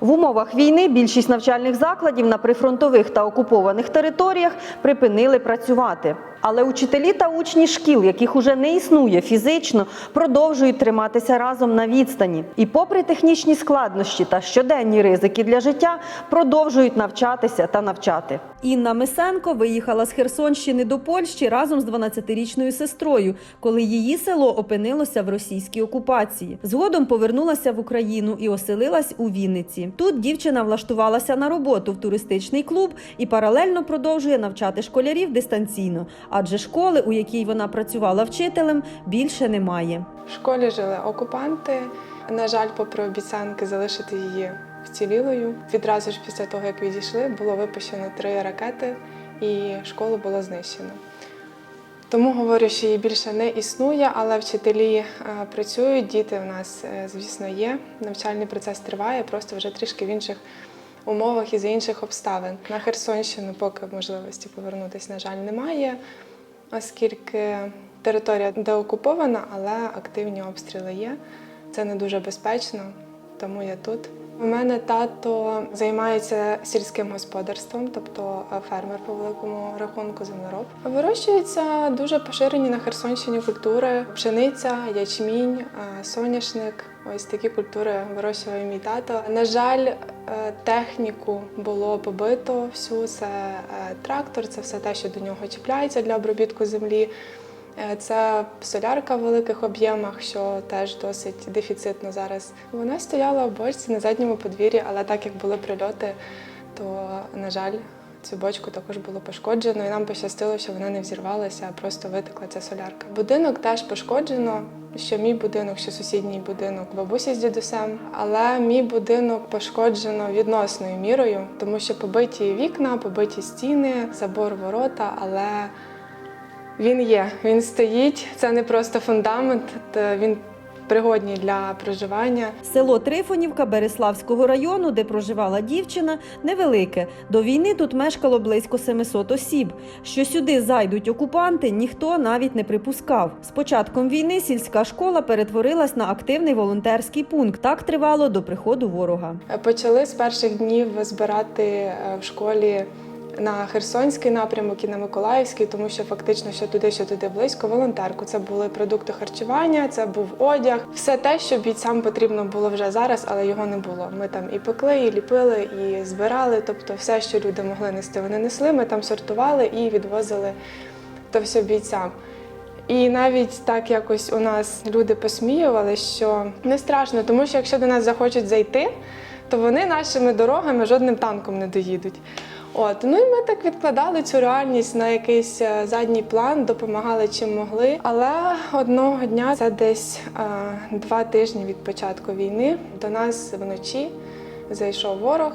В умовах війни більшість навчальних закладів на прифронтових та окупованих територіях припинили працювати. Але учителі та учні шкіл, яких уже не існує фізично, продовжують триматися разом на відстані. І попри технічні складнощі та щоденні ризики для життя, продовжують навчатися та навчати. Інна Мисенко виїхала з Херсонщини до Польщі разом з 12-річною сестрою, коли її село опинилося в російській окупації. Згодом повернулася в Україну і оселилась у Вінниці. Тут дівчина влаштувалася на роботу в туристичний клуб і паралельно продовжує навчати школярів дистанційно, адже школи, у якій вона працювала вчителем, більше немає. В школі жили окупанти. На жаль, попри обіцянки залишити її вцілілою. Відразу ж після того, як відійшли, було випущено три ракети, і школу було знищено. Тому говорю, що її більше не існує, але вчителі е, працюють, діти в нас, е, звісно, є. Навчальний процес триває, просто вже трішки в інших умовах і за інших обставин. На Херсонщину поки можливості повернутися, на жаль, немає, оскільки територія деокупована, але активні обстріли є. Це не дуже безпечно, тому я тут. У мене тато займається сільським господарством, тобто е, фермер по великому рахунку землероб. Вирощуються дуже поширені на Херсонщині культури: пшениця, ячмінь, е, соняшник. Ось такі культури вирощує мій тато. На жаль, е, техніку було побито всю. Це е, трактор, це все те, що до нього чіпляється для обробітку землі. Е, Це солярка в великих об'ємах, що теж досить дефіцитно зараз. Вона стояла в бочці на задньому подвір'ї, але так як були прильоти, то, на жаль, цю також було пошкоджено, і нам пощастило, що вона не взірвалася, а просто витекла ця солярка. Будинок теж пошкоджено. Що мій будинок, що сусідній будинок бабусі з дідусем, але мій будинок пошкоджено відносною мірою, тому що побиті вікна, побиті стіни, забор ворота, але він є, він стоїть. Це не просто фундамент, він пригодній для проживання. Село Трифонівка Береславського району, де проживала дівчина, невелике. До війни тут мешкало близько 700 осіб. Що сюди зайдуть окупанти, ніхто навіть не припускав. З початком війни сільська школа перетворилась на активний волонтерський пункт. Так тривало до приходу ворога. Почали з перших днів збирати е, в школі. На Херсонський напрямок і на Миколаївський, тому що фактично що туди, що туди близько, волонтерку. Це були продукти харчування, це був одяг, все те, що бійцям потрібно було вже зараз, але його не було. Ми там і пекли, і ліпили, і збирали. Тобто, все, що люди могли нести, вони несли. Ми там сортували і відвозили то все бійцям. І навіть так якось у нас люди посміювали, що не страшно, тому що якщо до нас захочуть зайти, то вони нашими дорогами жодним танком не доїдуть. От ну і ми так відкладали цю реальність на якийсь е, задній план, допомагали чим могли. Але одного дня, це десь е, два тижні від початку війни, до нас вночі зайшов ворог.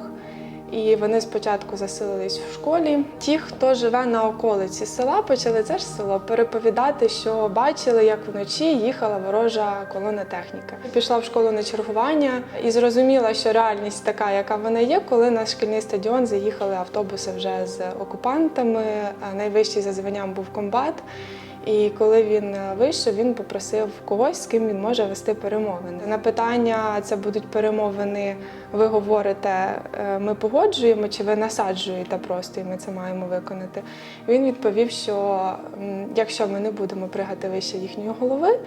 І вони спочатку заселились в школі. Ті, хто живе на околиці села, почали це ж село переповідати, що бачили, як вночі їхала ворожа колона техніки. Пішла в школу на чергування і зрозуміла, що реальність така, яка вона є, коли на шкільний стадіон заїхали автобуси вже з окупантами. Найвищий за званням був комбат. І коли він е, вийшов, він попросив когось, з ким він може вести перемовини. На питання це будуть перемовини. Ви говорите, е, ми погоджуємо, чи ви насаджуєте просто, і ми це маємо виконати. Він відповів, що якщо ми не будемо пригати вище їхньої голови,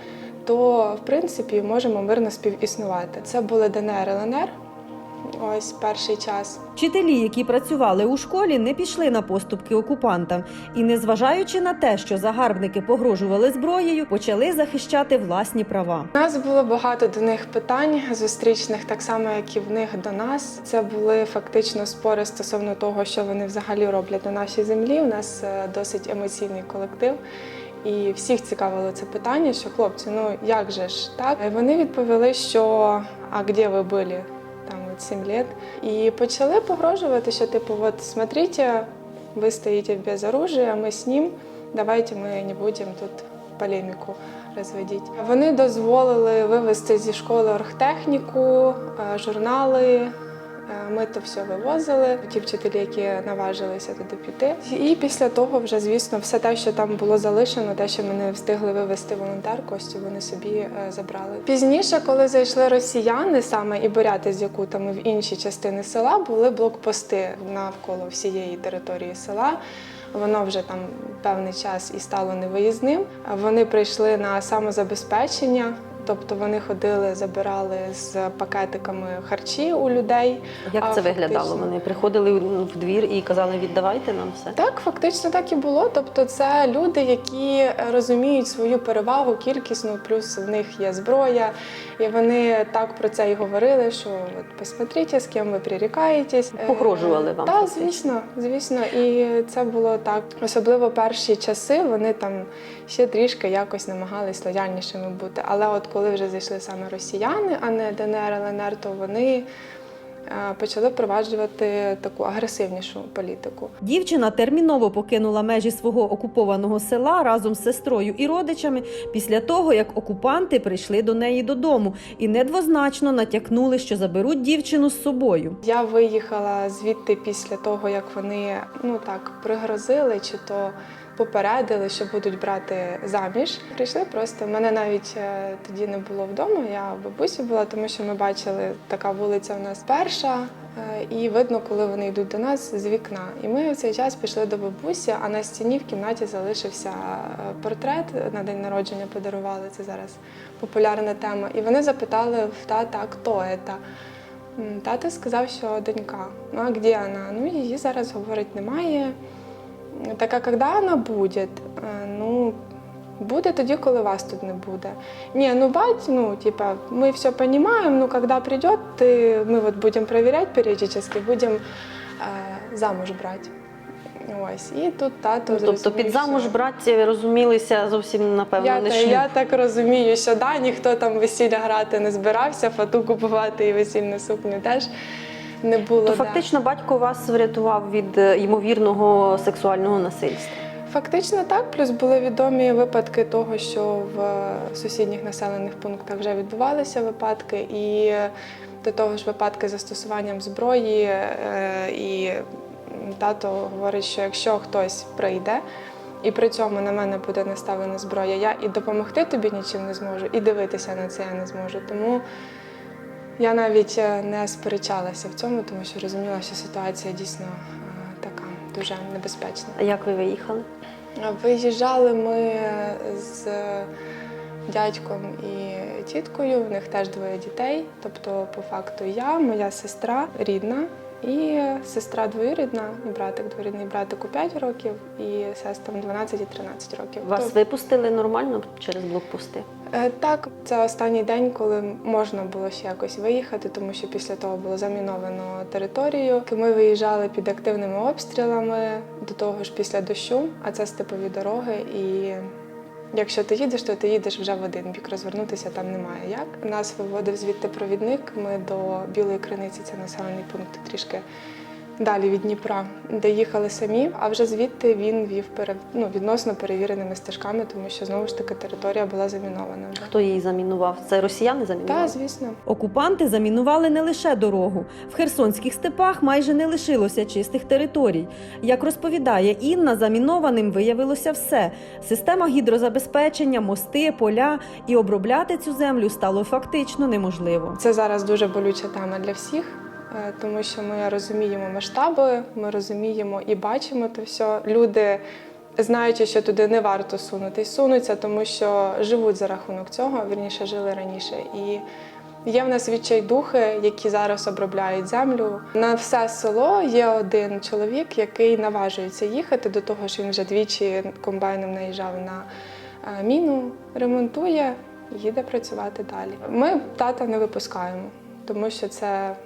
то в принципі можемо мирно співіснувати. Це були ДНР ЛНР. Ось перший час. Вчителі, які працювали у школі, не пішли на поступки окупантам і, незважаючи на те, що загарбники погрожували зброєю, почали захищати власні права. У нас було багато до них питань зустрічних, так само як і в них до нас. Це були фактично спори стосовно того, що вони взагалі роблять на нашій землі. У нас е, досить емоційний колектив. І всіх цікавило це питання, що хлопці, ну як же ж так? Вони відповіли, що а де ви були? Там от 7 лет. І почали погрожувати, що типу, от смотрите, ви стоїте без оружия, ми з ним, давайте ми не будемо тут полеміку розводити. Вони дозволили вивезти зі школи оргтехніку, е, журнали, Ми то все вивозили, ті вчителі, які наважилися туди піти. І після того, вже звісно, все те, що там було залишено, те, що ми не встигли вивезти волонтерку, ось цю вони собі е, забрали. Пізніше, коли зайшли росіяни, саме і буряти з Якутами в інші частини села, були блокпости навколо всієї території села. Воно вже там певний час і стало невиїзним. Вони прийшли на самозабезпечення, тобто вони ходили, забирали з пакетиками харчі у людей. Як це виглядало? Вони приходили в двір і казали, віддавайте нам все. Так, фактично так і було. Тобто, це люди, які розуміють свою перевагу кількісну, плюс в них є зброя, і вони так про це і говорили, що от посмотрите, з ким ви прирікаєтесь. Погрожували вам, Так, фактично. звісно, звісно. І це було так. Особливо перші часи вони там ще трішки якось намагались лояльнішими бути. Але от коли вже зайшли саме росіяни, а не ДНР, ЛНР, то вони е, почали впроваджувати таку агресивнішу політику. Дівчина терміново покинула межі свого окупованого села разом з сестрою і родичами після того, як окупанти прийшли до неї додому і недвозначно натякнули, що заберуть дівчину з собою. Я виїхала звідти після того, як вони ну так пригрозили, чи то попередили, що будуть брати заміж. Прийшли просто. Мене навіть е, тоді не було вдома. Я в бабусі була, тому що ми бачили, така вулиця у нас перша. е, І видно, коли вони йдуть до нас з вікна. І ми в цей час пішли до бабусі, а на стіні в кімнаті залишився е, портрет на день народження. Подарували це зараз популярна тема. І вони запитали в тата, хто це? Тато сказав, що донька. Ну а де вона? Ну її зараз говорить немає. Так а коли вона буде? Е, Ну, буде тоді, коли вас тут не буде. Ні, ну бать, ну, типа, мы все понимаем, ну, когда придет, ты, мы вот будем проверять периодически, будем э, замуж брать. Ось. І тут тато Ну, тобто зрозумів, під замуж що- брати розумілися зовсім напевно я, не та- шлюб. я так розумію, що да, ніхто там весілля грати не збирався, фату купувати і весільну сукню теж не було. То да. фактично батько вас врятував від е, ймовірного сексуального насильства. Фактично так, плюс були відомі випадки того, що в сусідніх населених пунктах вже відбувалися випадки, і до того ж випадки з застосуванням зброї. е, І тато говорить, що якщо хтось прийде і при цьому на мене буде наставлена зброя, я і допомогти тобі нічим не зможу, і дивитися на це я не зможу. Тому я навіть е, не сперечалася в цьому, тому що розуміла, що ситуація дійсно е, така дуже небезпечна. А як ви виїхали? Виїжджали ми з дядьком і тіткою. В них теж двоє дітей. Тобто, по факту, я, моя сестра рідна і сестра двоюрідна, і братик двоюрідний братику 5 років, і сестрам 12 і 13 років. Вас Тобто, випустили нормально через блокпости? Е, Так, це останній день, коли можна було ще якось виїхати, тому що після того було заміновано територію. Ми виїжджали під активними обстрілами, до того ж після дощу, а це степові дороги. І якщо ти їдеш, то ти їдеш вже в один бік. Розвернутися там немає як. Нас виводив звідти провідник. Ми до Білої криниці, це населений пункт трішки. Далі від Дніпра, де їхали самі, а вже звідти він вів пере... ну, відносно перевіреними стежками, тому що знову ж таки територія була замінована. вже. Хто її замінував? Це росіяни замінували? Так, звісно. Окупанти замінували не лише дорогу. В херсонських степах майже не лишилося чистих територій. Як розповідає Інна, замінованим виявилося все: система гідрозабезпечення, мости, поля, і обробляти цю землю стало фактично неможливо. Це зараз дуже болюча тема для всіх, тому що ми розуміємо масштаби, ми розуміємо і бачимо то все. Люди, знаючи, що туди не варто сунутись, сунуться, тому що живуть за рахунок цього, вірніше жили раніше. І є в нас відчайдухи, які зараз обробляють землю. На все село є один чоловік, який наважується їхати до того, що він вже двічі комбайном наїжджав на е, міну, ремонтує, їде працювати далі. Ми тата не випускаємо, тому що це.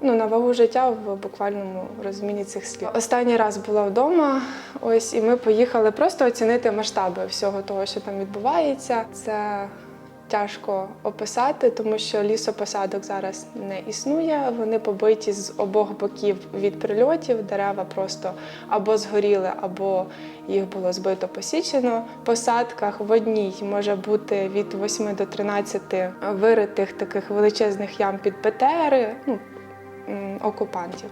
Ну, на вагу життя в буквальному розумінні цих слів. Останній раз була вдома, ось і ми поїхали просто оцінити масштаби всього того, що там відбувається. Це тяжко описати, тому що лісопосадок зараз не існує. Вони побиті з обох боків від прильотів. Дерева просто або згоріли, або їх було збито посічено. В посадках в одній може бути від 8 до 13 виритих таких величезних ям під ПТРи. Ну, окупантів.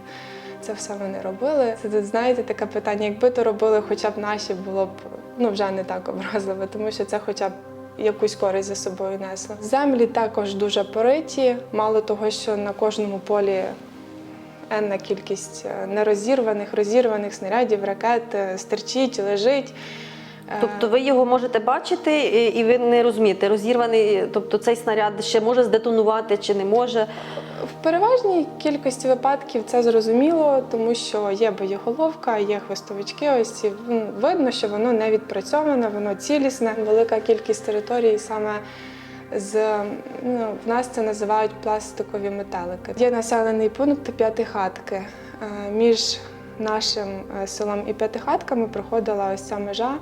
Це все вони робили. Це знаєте, таке питання, якби то робили хоча б наші, було б ну вже не так образливо, тому що це хоча б якусь користь за собою несло. Землі також дуже пориті. Мало того, що на кожному полі енна кількість е, нерозірваних, розірваних снарядів, ракет е, стерчить, лежить. Е, Тобто ви його можете бачити і ви не розумієте, розірваний, тобто цей снаряд ще може здетонувати чи не може. В переважній кількості випадків це зрозуміло, тому що є боєголовка, є хвостовички. Ось ці видно, що воно не відпрацьоване, воно цілісне. Велика кількість територій саме з ну, в нас це називають пластикові метелики. Є населений пункт П'ятихатки. Е, Між нашим е, селом і П'ятихатками проходила ось ця межа,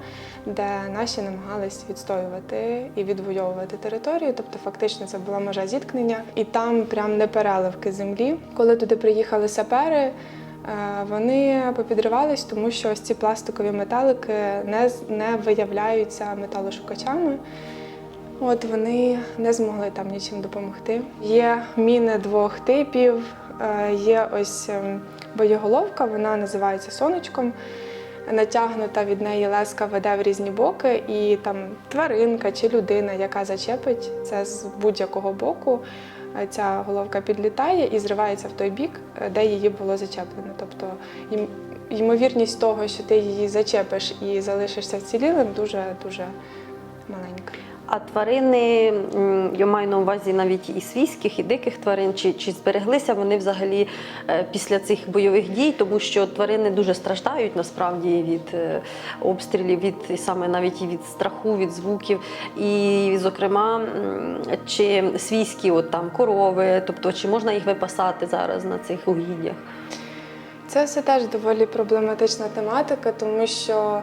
де наші намагались відстоювати і відвоювати територію. Тобто, фактично, це була межа зіткнення, і там прям не переливки землі. Коли туди приїхали сапери. е, Вони попідривались, тому що ось ці пластикові металики не, не виявляються металошукачами. От вони не змогли там нічим допомогти. Є міни двох типів. е, Є ось ем, боєголовка, вона називається сонечком. Натягнута від неї леска веде в різні боки, і там тваринка чи людина, яка зачепить це з будь-якого боку. е, Ця головка підлітає і зривається в той бік, е, де її було зачеплено. Тобто ймовірність того, що ти її зачепиш і залишишся вцілілим, дуже дуже маленька. А тварини, я маю на увазі навіть і свійських, і диких тварин, чи, чи збереглися вони взагалі е, після цих бойових дій, тому що тварини дуже страждають насправді від е, обстрілів, від саме навіть і від страху, від звуків. І, зокрема, чи свійські от там корови, тобто чи можна їх випасати зараз на цих угіддях? Це все теж доволі проблематична тематика, тому що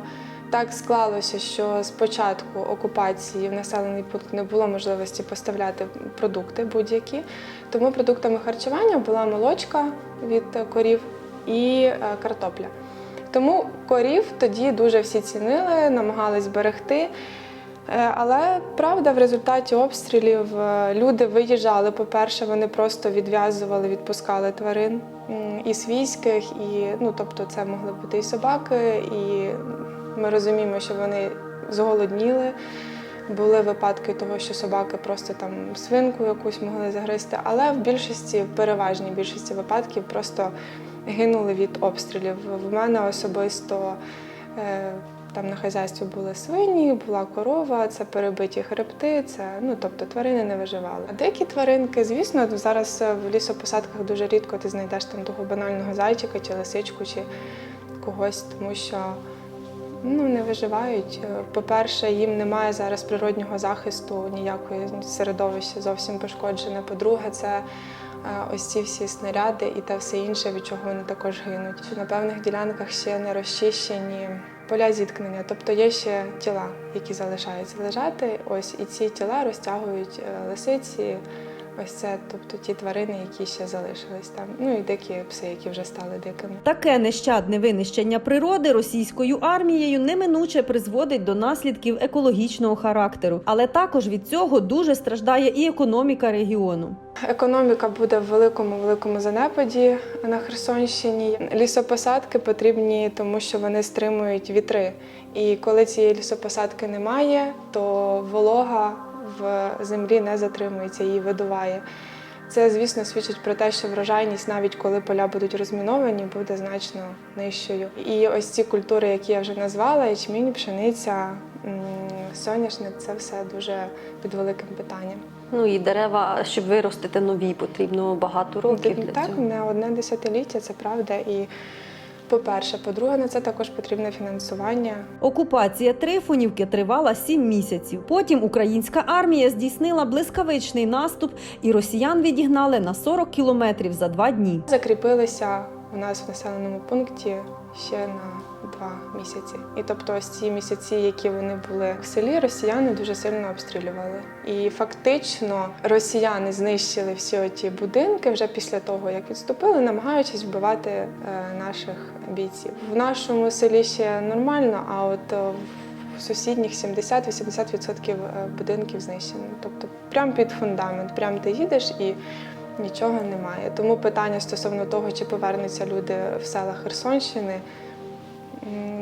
так склалося, що з початку окупації в населений пункт не було можливості поставляти продукти будь-які. Тому продуктами харчування була молочка від корів і е, картопля. Тому корів тоді дуже всі цінили, намагались берегти. Е, Але правда, в результаті обстрілів е, люди виїжджали. По-перше, вони просто відв'язували, відпускали тварин і свійських, і ну тобто це могли бути і собаки, і ми розуміємо, що вони зголодніли. Були випадки того, що собаки просто там свинку якусь могли загризти, але в більшості, в переважній більшості випадків просто гинули від обстрілів. В мене особисто е, там на хазяйстві були свині, була корова, це перебиті хребти, це ну тобто тварини не виживали. А дикі тваринки, звісно, зараз в лісопосадках дуже рідко ти знайдеш там того банального зайчика чи лисичку, чи когось, тому що ну, не виживають. Е, По-перше, їм немає зараз природнього захисту, ніякої середовище зовсім пошкоджене. По-друге, це е, ось ці всі снаряди і те все інше, від чого вони також гинуть. На певних ділянках ще не розчищені поля зіткнення, тобто є ще тіла, які залишаються лежати. Ось і ці тіла розтягують е, лисиці. Ось це, тобто ті тварини, які ще залишились там. Ну і дикі пси, які вже стали дикими. Таке нещадне винищення природи російською армією неминуче призводить до наслідків екологічного характеру, але також від цього дуже страждає і економіка регіону. Економіка буде в великому великому занепаді на Херсонщині. Лісопосадки потрібні, тому що вони стримують вітри. І коли цієї лісопосадки немає, то волога в землі не затримується, її видуває. Це, звісно, свідчить про те, що врожайність, навіть коли поля будуть розміновані, буде значно нижчою. І ось ці культури, які я вже назвала, ячмінь, пшениця, соняшник це все дуже під великим питанням. Ну і дерева, щоб виростити нові, потрібно багато років для так, цього. не одне десятиліття, це правда. І по-перше, по-друге, на це також потрібне фінансування. Окупація Трифонівки тривала сім місяців. Потім українська армія здійснила блискавичний наступ, і росіян відігнали на 40 кілометрів за два дні. Закріпилися у нас в населеному пункті ще на два місяці. І тобто, ось ці місяці, які вони були в селі, росіяни дуже сильно обстрілювали. І фактично росіяни знищили всі оті будинки вже після того, як відступили, намагаючись вбивати е, наших бійців. В нашому селі ще нормально, а от е, в сусідніх 70-80% е, будинків знищено. Тобто, прямо під фундамент, прямо ти їдеш і нічого немає. Тому питання стосовно того, чи повернуться люди в села Херсонщини,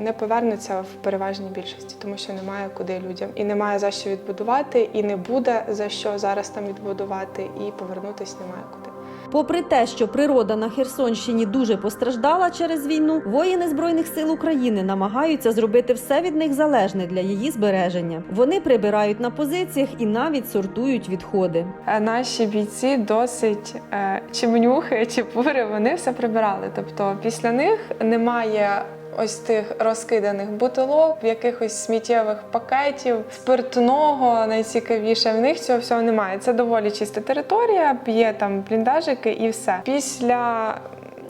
не повернуться в переважній більшості, тому що немає куди людям. І немає за що відбудувати, і не буде за що зараз там відбудувати, і повернутися немає куди. Попри те, що природа на Херсонщині дуже постраждала через війну, воїни збройних сил України намагаються зробити все від них залежне для її збереження. Вони прибирають на позиціях і навіть сортують відходи. Е, Наші бійці досить е, чимнюхи, чепури, вони все прибирали. Тобто після них немає ось тих розкиданих бутилок, якихось сміттєвих пакетів, спиртного найцікавіше. В них цього всього немає. Це доволі чиста територія, є там бліндажики і все. Після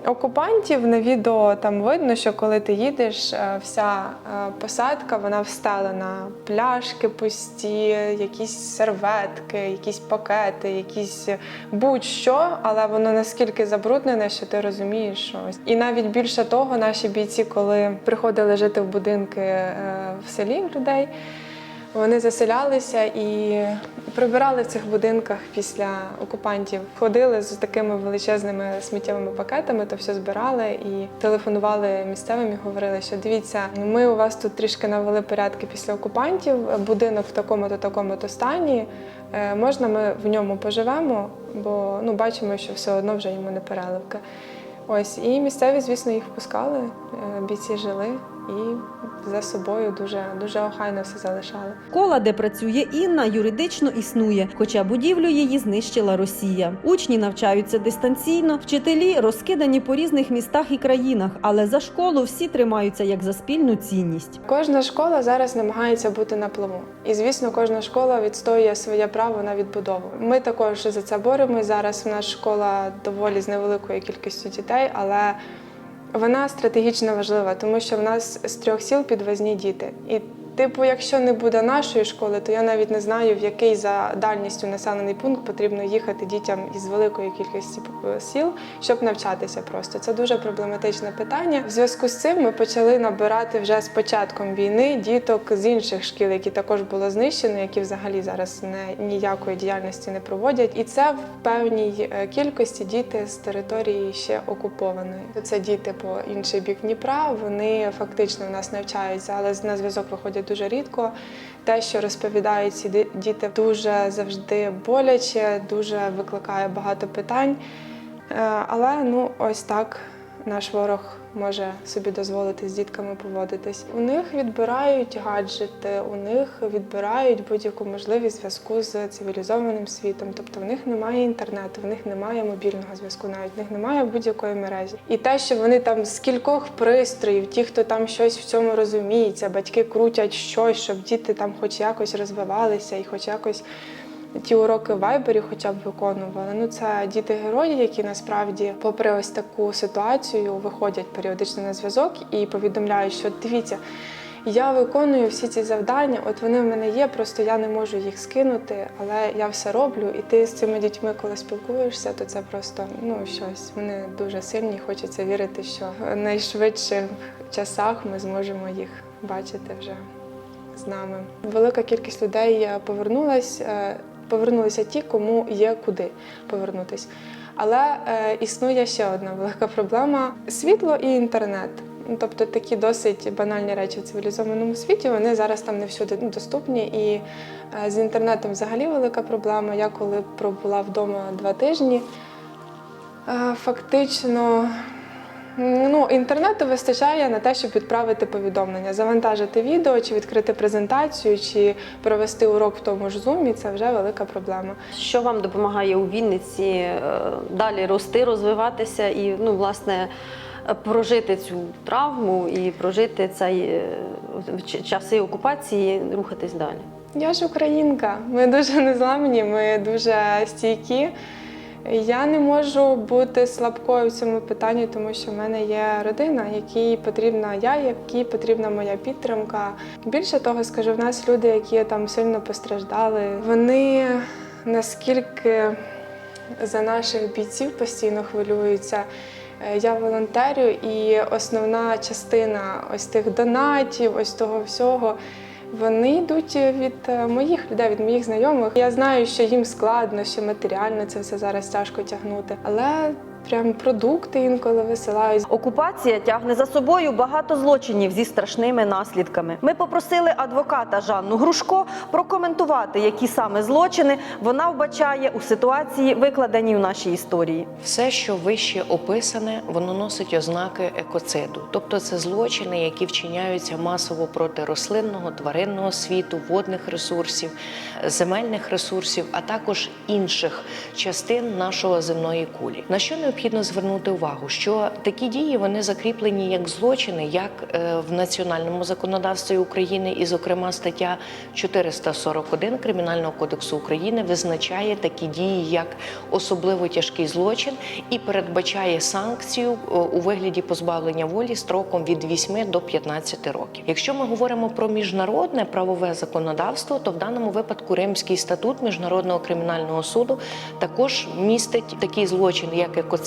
окупантів на відео там видно, що коли ти їдеш, е, вся е, посадка вона встелена. Пляшки пусті, якісь серветки, якісь пакети, якісь будь-що, але воно наскільки забруднене, що ти розумієш що ось. І навіть більше того, наші бійці, коли приходили жити в будинки е, в селі людей. Вони заселялися і прибирали в цих будинках після окупантів. Ходили з такими величезними сміттєвими пакетами, то все збирали і телефонували місцевим і говорили, що дивіться, ми у вас тут трішки навели порядки після окупантів. Будинок в такому-то такому-то стані. Е, Можна ми в ньому поживемо, бо ну бачимо, що все одно вже йому не переливка. Ось і місцеві, звісно, їх впускали. е, Бійці жили і за собою дуже дуже охайно все залишали. Школа, де працює Інна, юридично існує, хоча будівлю її знищила Росія. Учні навчаються дистанційно, вчителі розкидані по різних містах і країнах, але за школу всі тримаються як за спільну цінність. Кожна школа зараз намагається бути на плаву. І звісно, кожна школа відстоює своє право на відбудову. Ми також за це боремось. Зараз у нас школа доволі з невеликою кількістю дітей, але вона стратегічно важлива, тому що в нас з трьох сіл підвозні діти. І Типу, якщо не буде нашої школи, то я навіть не знаю, в який за дальністю населений пункт потрібно їхати дітям із великої кількості е, сіл, щоб навчатися просто. Це дуже проблематичне питання. В зв'язку з цим ми почали набирати вже з початком війни діток з інших шкіл, які також було знищено, які взагалі зараз не ніякої діяльності не проводять. І це в певній е, кількості діти з території ще окупованої. Це діти по інший бік Дніпра. Вони фактично в нас навчаються, але на зв'язок виходять дуже рідко. Те, що розповідають ці діти, дуже завжди боляче, дуже викликає багато питань. Е, Але ну ось так наш ворог може собі дозволити з дітками поводитись. У них відбирають гаджети, у них відбирають будь-яку можливість зв'язку з цивілізованим світом. Тобто в них немає інтернету, в них немає мобільного зв'язку, навіть в них немає будь-якої мережі. І те, що вони там з кількох пристроїв, ті, хто там щось в цьому розуміється, батьки крутять щось, щоб діти там хоч якось розвивалися і хоч якось ті уроки в вайбері хоча б виконували. Ну це діти герої, які насправді, попри ось таку ситуацію, виходять періодично на зв'язок і повідомляють, що дивіться. Я виконую всі ці завдання, от вони в мене є, просто я не можу їх скинути, але я все роблю. І ти з цими дітьми, коли спілкуєшся, то це просто ну щось. Вони дуже сильні. Хочеться вірити, що в найшвидших часах ми зможемо їх бачити вже з нами. Велика кількість людей е, повернулась. Повернулися ті, кому є куди повернутись. Але е, існує ще одна велика проблема: світло і інтернет. Ну, Тобто такі досить банальні речі в цивілізованому світі, вони зараз там не всюди доступні. І е, з інтернетом взагалі велика проблема. Я коли пробула вдома два тижні, е, фактично Ну, інтернету вистачає на те, щоб відправити повідомлення, завантажити відео, чи відкрити презентацію, чи провести урок в тому ж Zoom, це вже велика проблема. Що вам допомагає у Вінниці е, далі рости, розвиватися і ну, власне прожити цю травму і прожити цей е, часи окупації, рухатись далі? Я ж українка, ми дуже незламні, ми дуже стійкі. Я не можу бути слабкою в цьому питанні, тому що в мене є родина, якій потрібна я, якій потрібна моя підтримка. Більше того, скажу, в нас люди, які там сильно постраждали, вони наскільки за наших бійців постійно хвилюються. Е, Я волонтерю, і основна частина ось тих донатів, ось того всього Вони йдуть від е, моїх людей, від моїх знайомих. Я знаю, що їм складно, що матеріально це все зараз тяжко тягнути, але прям продукти інколи висилають. Окупація тягне за собою багато злочинів зі страшними наслідками. Ми попросили адвоката Жанну Грушко прокоментувати, які саме злочини вона вбачає у ситуації, викладеній в нашій історії. Все, що вище описане, воно носить ознаки екоциду, тобто це злочини, які вчиняються масово проти рослинного, тваринного світу, водних ресурсів, земельних ресурсів, а також інших частин нашого земної кулі. На що необхідно звернути увагу? Що такі дії вони закріплені як злочини, як е, в національному законодавстві України, і, зокрема, стаття 441 Кримінального кодексу України визначає такі дії як особливо тяжкий злочин і передбачає санкцію е, у вигляді позбавлення волі строком від 8 до 15 років. Якщо ми говоримо про міжнародне правове законодавство, то в даному випадку Римський статут міжнародного кримінального суду також містить такий злочин, як екоцид,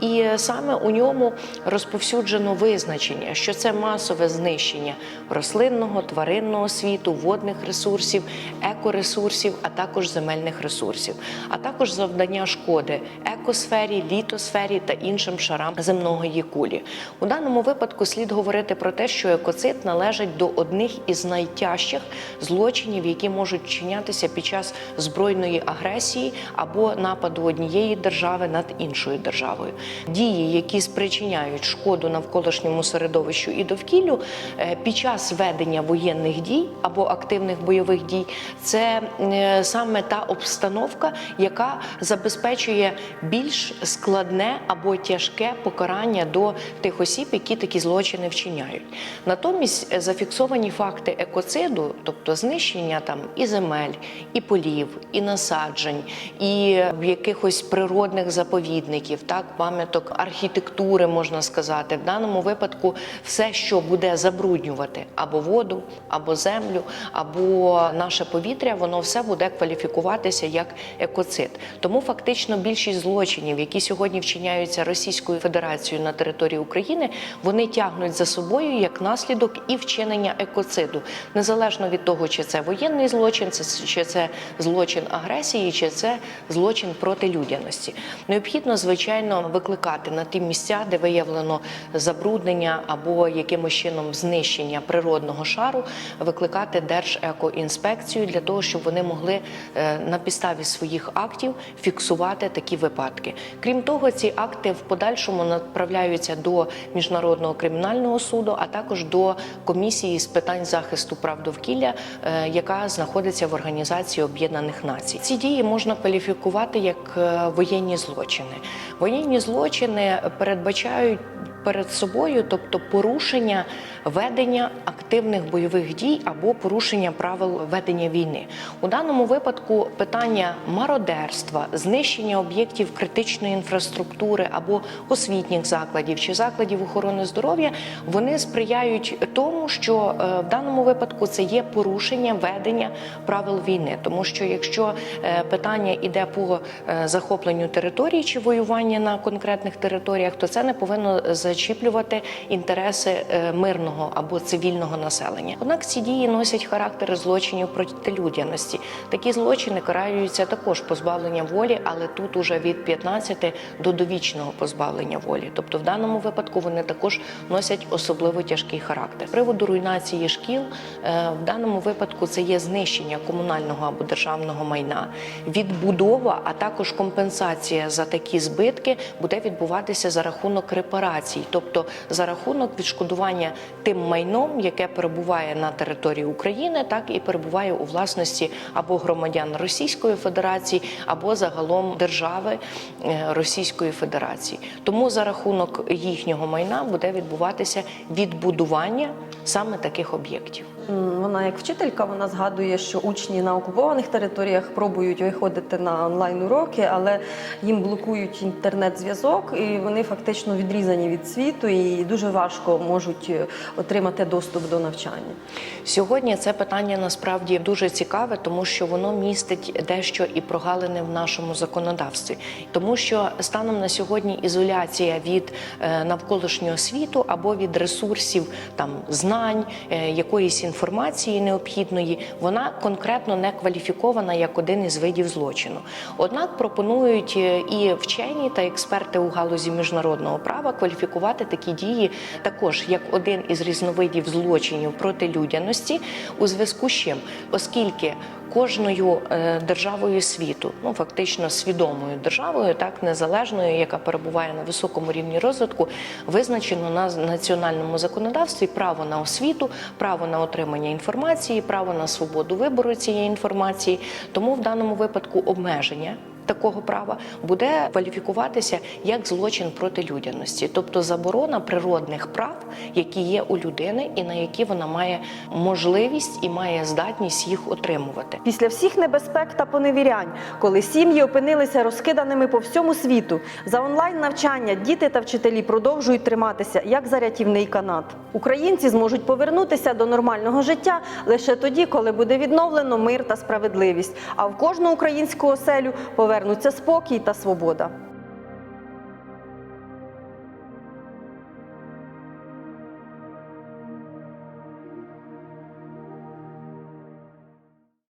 і е, саме у ньому розповсюджено визначення, що це масове знищення рослинного, тваринного світу, водних ресурсів, екоресурсів, а також земельних ресурсів, а також завдання шкоди екосфері, літосфері та іншим шарам земної кулі. У даному випадку слід говорити про те, що екоцид належить до одних із найтяжчих злочинів, які можуть вчинятися під час збройної агресії або нападу однієї держави над іншою державою. Дії, які спричиняють шкоду навколишньому середовищу і довкіллю е, під час ведення воєнних дій або активних бойових дій, це е, саме та обстановка, яка забезпечує більш складне або тяжке покарання до тих осіб, які такі злочини вчиняють. Натомість е, зафіксовані факти екоциду, тобто знищення там і земель, і полів, і насаджень, і якихось природних заповідників, так пам'яток архітектури можна сказати. В даному випадку все, що буде забруднювати або воду, або землю, або наше повітря, воно все буде кваліфікуватися як екоцид. Тому фактично більшість злочинів, які сьогодні вчиняються Російською Федерацією на території України, вони тягнуть за собою як наслідок і вчинення екоциду, незалежно від того, чи це воєнний злочин, чи це злочин агресії, чи це злочин проти людяності. Необхідно, звичайно, викликати на ті місця, де виявлено забруднення або якимось чином знищення природного шару, викликати Держекоінспекцію для того, щоб вони могли е, на підставі своїх актів фіксувати такі випадки. Крім того, ці акти в подальшому направляються до міжнародного кримінального суду, а також до комісії з питань захисту прав довкілля, е, яка знаходиться в Організації Об'єднаних Націй. Ці дії можна кваліфікувати як е, воєнні злочини. Воєнні злочини передбачають перед собою, тобто порушення ведення активних бойових дій або порушення правил ведення війни. У даному випадку питання мародерства, знищення об'єктів критичної інфраструктури або освітніх закладів чи закладів охорони здоров'я, вони сприяють тому, що е, в даному випадку це є порушення ведення правил війни, тому що якщо е, питання йде по е, захопленню території чи воювання на конкретних територіях, то це не повинно зачіплювати інтереси е, мирного або цивільного населення. Однак ці дії носять характер злочинів проти людяності. Такі злочини караються також позбавленням волі, але тут уже від 15 до довічного позбавлення волі. Тобто, в даному випадку вони також носять особливо тяжкий характер. Приводу руйнації шкіл е, в даному випадку це є знищення комунального або державного майна, відбудова, а також компенсація за такі збитки буде відбуватися за рахунок репарацій, тобто за рахунок відшкодування тим майном, яке перебуває на території України, так і перебуває у власності або громадян Російської Федерації, або загалом держави е, Російської Федерації. Тому за рахунок їхнього майна буде відбуватися відбудування саме таких об'єктів. Вона як вчителька, вона згадує, що учні на окупованих територіях пробують виходити на онлайн уроки, але їм блокують інтернет-зв'язок, і вони фактично відрізані від світу і дуже важко можуть е, отримати доступ до навчання. Сьогодні це питання насправді дуже цікаве, тому що воно містить дещо і прогалини в нашому законодавстві, тому що станом на сьогодні ізоляція від е, навколишнього світу або від ресурсів там знань, е, якоїсь інформації. Інформації необхідної, вона конкретно не кваліфікована як один із видів злочину. Однак пропонують е, і вчені та експерти у галузі міжнародного права кваліфікувати такі дії також як один із різновидів злочинів проти людяності у зв'язку з чим, оскільки кожною е, державою світу, ну фактично свідомою державою, так незалежною, яка перебуває на високому рівні розвитку, визначено на національному законодавстві право на освіту, право на отримання інформації, право на свободу вибору цієї інформації. Тому в даному випадку обмеження. Такого права буде кваліфікуватися як злочин проти людяності, тобто заборона природних прав, які є у людини, і на які вона має можливість і має здатність їх отримувати. Після всіх небезпек та поневірянь, коли сім'ї опинилися розкиданими по всьому світу, за онлайн навчання діти та вчителі продовжують триматися як за рятівний канат. Українці зможуть повернутися до нормального життя лише тоді, коли буде відновлено мир та справедливість. А в кожну українську оселю повернуться спокій та свобода.